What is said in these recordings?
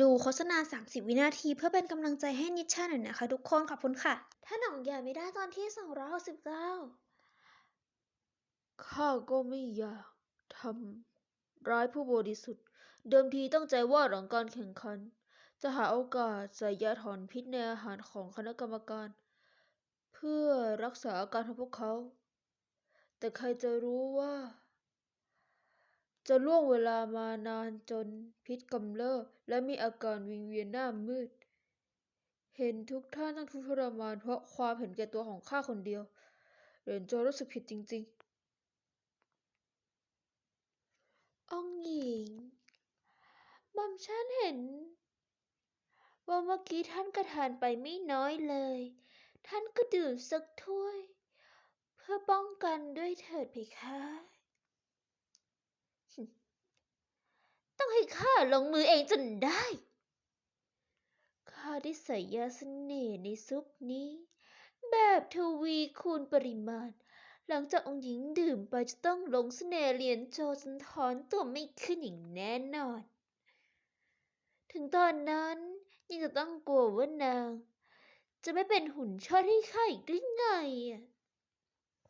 ดูโฆษณา 30 วินาที เพื่อเป็นกำลังใจให้นิชชาหน่อยนะคะ ทุกคนขอบคุณค่ะ ถ้าหนองอย่าไม่ได้ตอนที่ 269 ข้าก็ไม่อยากทำร้ายผู้บริสุทธิ์ เดิมทีตั้งใจว่าหลังการแข่งขัน จะหาโอกาสใส่ยาถอนพิษในอาหารของคณะกรรมการ เพื่อรักษาอาการของพวกเขา แต่ใครจะรู้ว่า จะล่วงเวลามานานจนพิษกำเริบและมีอาการวิงเวียนหน้ามืด เห็นทุกท่านต้องทุกข์ทรมานเพราะความเห็นแก่ตัวของข้าคนเดียว เหรินโจรู้สึกผิดจริง ๆ องหญิงหม่อมฉันเห็น ว่าเมื่อกี้ท่านกระทานไปไม่น้อยเลย ท่านก็ดื่มสักถ้วย เพื่อป้องกันด้วยเถิดเพคะ ต้องให้ข้าลงมือเองจนได้ ข้าได้ใส่ยาเสน่ห์ในซุปนี้ แบบทวีคูณปริมาณ หลังจากองค์หญิงดื่มไปจะต้องหลงเสน่ห์เหรียญโจจนถอนตัวไม่ขึ้นอย่างแน่นอน ถึงตอนนั้นยังจะต้องกลัวว่านาง จะไม่เป็นหุ่นเชิดให้ข้าอีกหรือไงอะ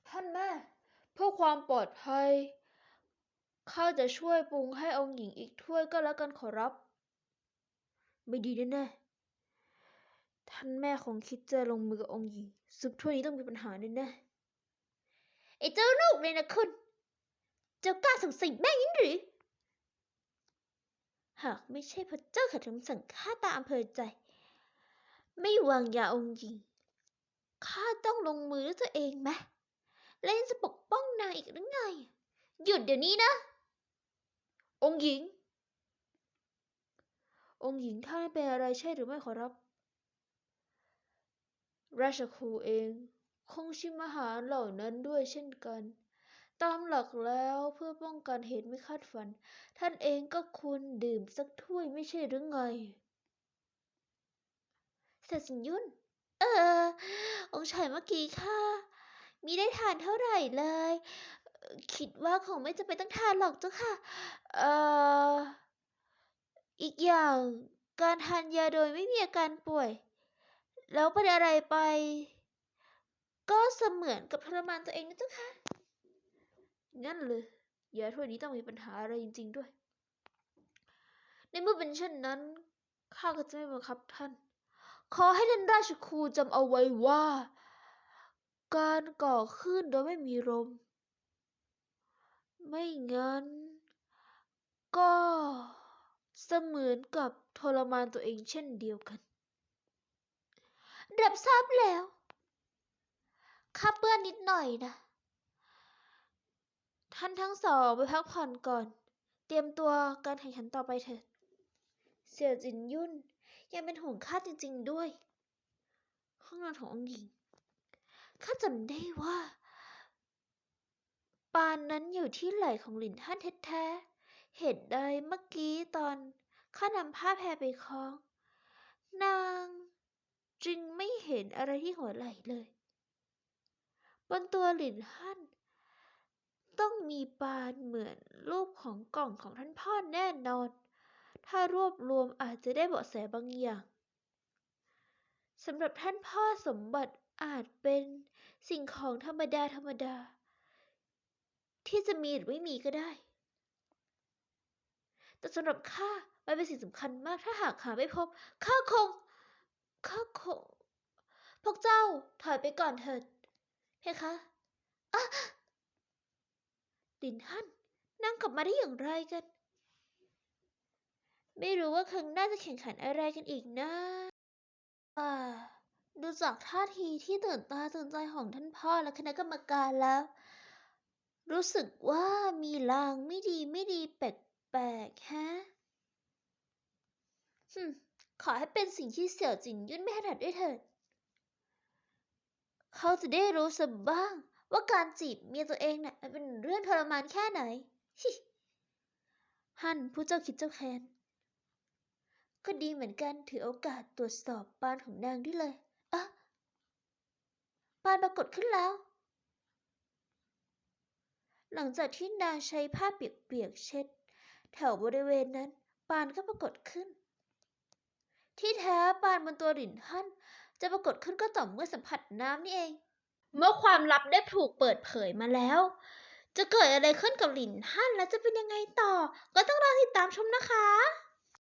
ท่านแม่เพื่อความปลอดภัย ข้าจะช่วยปรุงให้องค์หญิงอีกถ้วยก็แล้วกันขอรับ ไม่ดีแน่ๆ ท่านแม่คงคิดจะลงมือกับองค์หญิงซุปถ้วยนี้ต้องมีปัญหาแน่ไอ้เจ้าลูกเลยนะคุณ เจ้ากล้าสั่งใส่แม่งั้นหรือ หากไม่ใช่พระเจ้าขัดคำสั่งข้าตามอำเภอใจ ไม่วางยาองค์หญิงข้าต้องลงมือด้วยตัวเองไหมและยังจะปกป้องนางอีกหรือไง หยุดเดี๋ยวนี้นะ องค์หญิง องค์หญิงท่านเป็นอะไรใช่หรือไม่ขอรับ ราชครูเองคงชิมอาหารเหล่านั้นด้วยเช่นกัน ตามหลักแล้วเพื่อป้องกันเหตุไม่คาดฝัน ท่านเองก็ควรดื่มสักถ้วยไม่ใช่หรือไงเสสินยุนเออ องค์ชายเมื่อกี้ค่ะมีได้ทานเท่าไหร่เลย คิดว่าคงไม่จำเป็นต้องทานหรอกเจ้าค่ะ เอ่อ อีกอย่างการทานยาโดยไม่มีอาการป่วย แล้วเป็นอะไรไป ก็เสมือนกับทรมานตัวเองนะเจ้าค่ะ งั้นเลยยาถ้วยนี้ต้องมีปัญหาอะไรจริง ๆด้วย ในเมื่อเป็นเช่นนั้นข้าก็จะไม่บังคับท่าน ขอให้ท่านราชครูจำเอาไว้ว่า การก่อคลื่นโดยไม่มีลม ไม่งั้น ก็เสมือนกับทรมานตัวเองเช่นเดียวกัน รับทราบแล้วข้าเปื้อนนิดหน่อยนะ ท่านทั้งสองไปพักผ่อนก่อน เตรียมตัวการแข่งขันต่อไปเถิด เสี่ยวจินยุ่นยังเป็นห่วงข้าจริง ๆ ด้วย ห้องนอนขององค์หญิงข้าจำได้ว่า ปานนั้นอยู่ที่ไหล่ของหลินท่านแท้ๆ เหตุใดเมื่อกี้ตอนข้านำผ้าแพรไปคล้อง นางจึงไม่เห็นอะไรที่หัวไหล่เลย บนตัวหลินฮั่นต้องมีปานเหมือนรูปของกล่องของท่านพ่อแน่นอน ถ้ารวบรวมอาจจะได้เบาะแสบางอย่างสำหรับท่านพ่อสมบัติอาจเป็นสิ่งของธรรมดาธรรมดา ที่จะมีหรือไม่มีก็ได้ แต่สำหรับข้ามันเป็นสิ่งสำคัญมากถ้าหากหาไม่พบข้าคงข้าคง พวกเจ้าถอยไปก่อนเถิด เพคะอะลินฮั่นนั่งกลับมาได้อย่างไรกัน ไม่รู้ว่าครั้งหน้าจะแข่งขันอะไรกันอีกนะอ่าดูจากท่าทีที่ตื่นตาตื่นใจของท่านพ่อและคณะกรรมการแล้ว รู้สึกว่ามีลางไม่ดีไม่ดีแปลกๆฮะฮึขอให้เป็นสิ่งที่เสี่ยวจินยุ่นไม่ถนัดด้วยเถิด เขาจะได้รู้สักบ้าง ว่าการจีบเมียตัวเองน่ะมันเป็นเรื่องทรมานแค่ไหนฮิฮั่นผู้เจ้าคิดเจ้าแค้นก็ดีเหมือนกันถือโอกาสตรวจสอบปานของนางด้วยเลย อะ ปานปรากฏขึ้นแล้ว หลังจากที่นางใช้ผ้าเปียกๆเช็ด แถวบริเวณนั้นปานก็ปรากฏขึ้น ที่แท้ปานบนตัวหลินฮั่นจะปรากฏขึ้นก็ต่อเมื่อสัมผัสน้ำนี่เอง เมื่อความลับได้ถูกเปิดเผยมาแล้ว จะเกิดอะไรขึ้นกับหลินฮั่นและจะเป็นยังไงต่อ ก็ต้องรอติดตามชมนะคะ